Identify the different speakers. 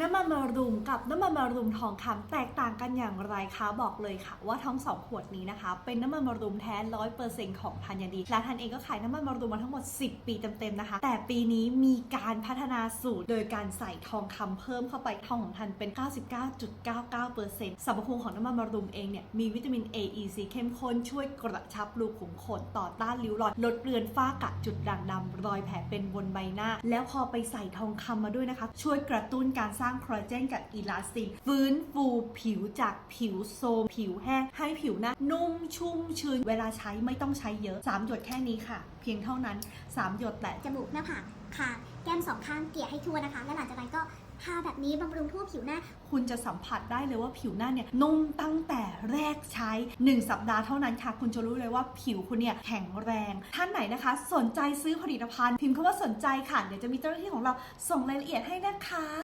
Speaker 1: น้ำมันมะรุมกับน้ำมันมะรุมทองคำแตกต่างกันอย่างไรคะบอกเลยค่ะ ว่าทั้งสองขวดนี้นะคะ เป็นน้ำมันมะรุมแท้ร้อยเปอร์เซ็นต์ของธัญดีและทันเองก็ขายน้ำมันมะรุมมาทั้งหมด 10 ปีเต็มๆนะคะ แต่ปีนี้มีการพัฒนาสูตร โดยการใส่ทองคำเพิ่มเข้าไปทองของทันเป็น 99.99%สรรพคุณของน้ำมันมะรุมเองเนี่ยมีวิตามิน A E C เข้มข้นช่วยกระชับรูขุมขนต่อต้านริ้วรอยลดเลือนฝ้ากระจุดด่างดำรอยแผลเป็นบนใบหน้า แล้วพอไปใส่ทองคำมาด้วยนะคะ ช่วยกระตุ้นการสร้างคอลลาเจนกับอีลาสตินฟื้นฟูผิวจากผิวโซมผิวแห้งให้ผิวหน้านุ่มชุ่มชื้น เวลาใช้ไม่ต้องใช้เยอะ 3 หยดแค่นี้ค่ะ เพียงเท่านั้น 3 หยดแต่
Speaker 2: จมูกหน้าผากคางแก้มสองข้างเกลี่ยให้ทั่วนะคะ แล้วหลังจากนั้นก็ทาแบบนี้บำรุงทั่วผิวหน้า
Speaker 1: คุณจะสัมผัสได้เลยว่าผิวหน้าเนี่ยนุ่มตั้งแต่แรกใช้ 1 สัปดาห์เท่านั้นค่ะ คุณจะรู้เลยว่าผิวคุณเนี่ยแข็งแรง ท่านไหนนะคะ สนใจซื้อผลิตภัณฑ์ พิมพ์คำว่าสนใจค่ะ เดี๋ยวจะมีเจ้าหน้าที่ของเราส่งรายละเอียดให้นะคะ